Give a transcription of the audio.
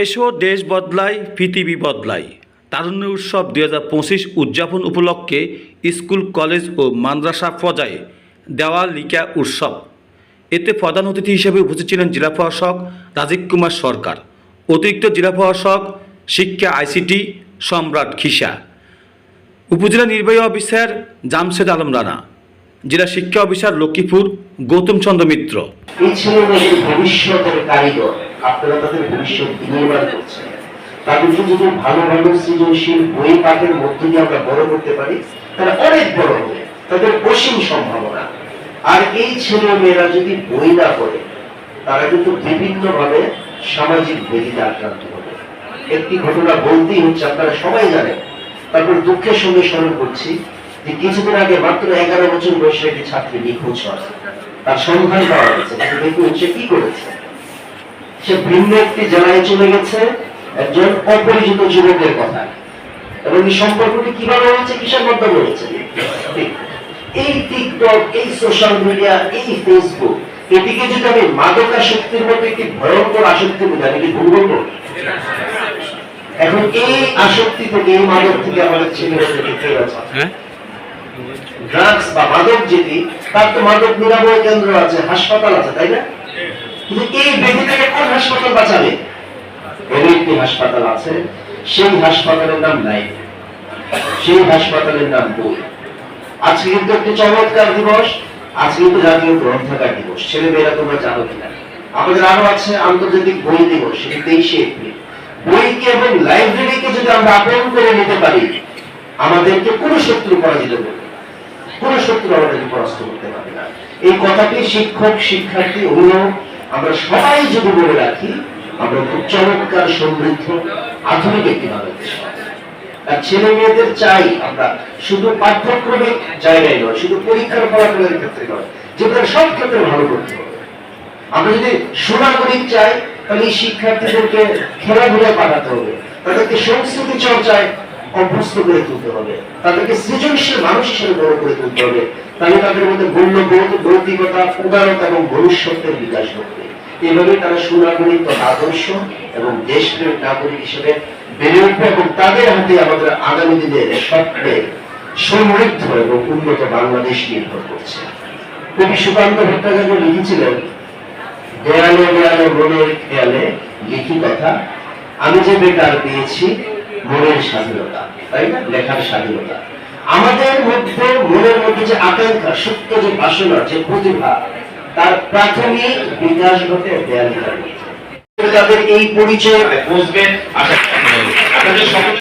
এসো, দেশ বদলায় পৃথিবী বদলায় তারুণ্য উৎসব দুই হাজার পঁচিশ উদযাপন উপলক্ষে স্কুল, কলেজ ও মাদ্রাসা পর্যায়ে দেওয়া লিকা উৎসব। এতে প্রধান অতিথি হিসেবে উপস্থিত ছিলেন জেলা প্রশাসক রাজীব কুমার সরকার, অতিরিক্ত জেলা প্রশাসক, শিক্ষা আইসিটি সম্রাট খিসা উপজেলা নির্বাহী অফিসার জামশেদ আলম রানা জেলা শিক্ষা অফিসার লক্ষ্মীপুর গৌতম চন্দ্র মিত্র। এই ভবিষ্যতের কারিগর, আপনারা তাদের ভবিষ্যৎ করছেন ভালো ভালো সৃজনশীল বই পাঠের দিয়ে আমরা বড় করতে পারি অনেক বড় হবে, তাদের সম্ভাবনা। আর এই ছেলে মেয়েরা যদি বই না তারা কিন্তু বিভিন্ন ভাবে সামাজিক ব্যাধিতে আক্রান্ত হবে। একটি ঘটনা বলতেই হচ্ছে, আপনারা সবাই জানেন, তারপর দুঃখের সঙ্গে স্মরণ করছি যে কিছুদিন আগে মাত্র এগারো বছর বয়সে একটি ছাত্রী নিখোঁজ হয়। তার সন্ধান পাওয়া গেছে। কিন্তু দেখুন সে কি করেছে? সে ভিন্ন একটি জেলায় চলে গেছে একজন অপরিচিত যুবকের কথা এবং এই সম্পর্কটি কীভাবে হয়েছে, কিসের মাধ্যমে হয়েছে? এই টিকটক এই সোশ্যাল মিডিয়া এই ফেসবুক এটিকে যদি আমি মাদকাসক্তির মতো একটি ভয়ঙ্কর আসক্তি বলি, আমি কি ভুল এখন এই আসক্তি থেকে, এই মাদক থেকে আমাদের ছেলেরা ড্রাগস বা মাদক যেটি, তার তো মাদক নিরাময় কেন্দ্র আছে, হাসপাতাল আছে, তাই না? কিন্তু এই কোন হাসপাতাল বাঁচাবে এর একটি হাসপাতাল আছে, সেই হাসপাতালের নাম নাই। সেই হাসপাতালের নাম বই। আজকে কিন্তু একটি চমৎকার দিবস, আজকে কিন্তু জাতীয় গ্রন্থাগার দিবস। ছেলে মেয়েরা তোমরা জানো কিনা? আমাদের আরও আছে আন্তর্জাতিক বই দিবস, সেটি তেইশে এপ্রিল। বইকে এবং লাইব্রেরিকে যদি আমরা আপন করে নিতে পারি, আমাদেরকে কোনো শত্রু পরাজিত করবে। কোনো শত্রু আমাদেরকে পরাস্ত করতে পারবে না। এই কথাটি শিক্ষক, শিক্ষার্থী, অভিভাবক, আমরা সবাই যদি বলে রাখি, আমরা খুব চমৎকার, সমৃদ্ধ, আধুনিক একটি বাংলাদেশ আর ছেলে মেয়েদের চাই আমরা শুধু পাঠ্যক্রমিক জায়গায় নয়, শুধু পরীক্ষার ফলাফলের ক্ষেত্রে নয় যেটা সব ক্ষেত্রে ভালো করতে হবে আমরা যদি সুনাগরিক চাই, তাহলে শিক্ষার্থীদেরকে খেলাধুলায় পাঠাতে হবে, তাদেরকে সংস্কৃতি চর্চায় অভ্যস্ত করে তুলতে হবে। তাদেরকে সৃজনশীল মানুষ হিসেবে বড় করে তুলতে হবে। তাহলে তাদের মধ্যে মূল্যবোধ, নৈতিকতা, উদারতা এবং ভবিষ্যতের বিকাশ ঘটবে। এভাবে তারা সুনাগরিক আদর্শ এবং দেশপ্রেমিক নাগরিক হিসেবে বেড়ে উঠবে এবং তাদের হাতে আমাদের আগামী দিনের স্বপ্নের সমৃদ্ধ এবং উন্নত বাংলাদেশ নির্ভর করছে। কবি সুকান্ত ভট্টাচার্য লিখেছিলেন, দেয়ালে দেয়ালে, মনের খেয়ালে লিখি কথা, আমি যে বেকার পেয়েছি মনের স্বাধীনতা, তাই না লেখার স্বাধীনতা আমাদের মধ্যে, মনের মধ্যে যে আকাঙ্ক্ষা, সত্য যে বাসনা, যে প্রতিভা, তার প্রাথমিক বিকাশ ঘটে দেয়াল তাদের এই পরিচয় বুঝবেন।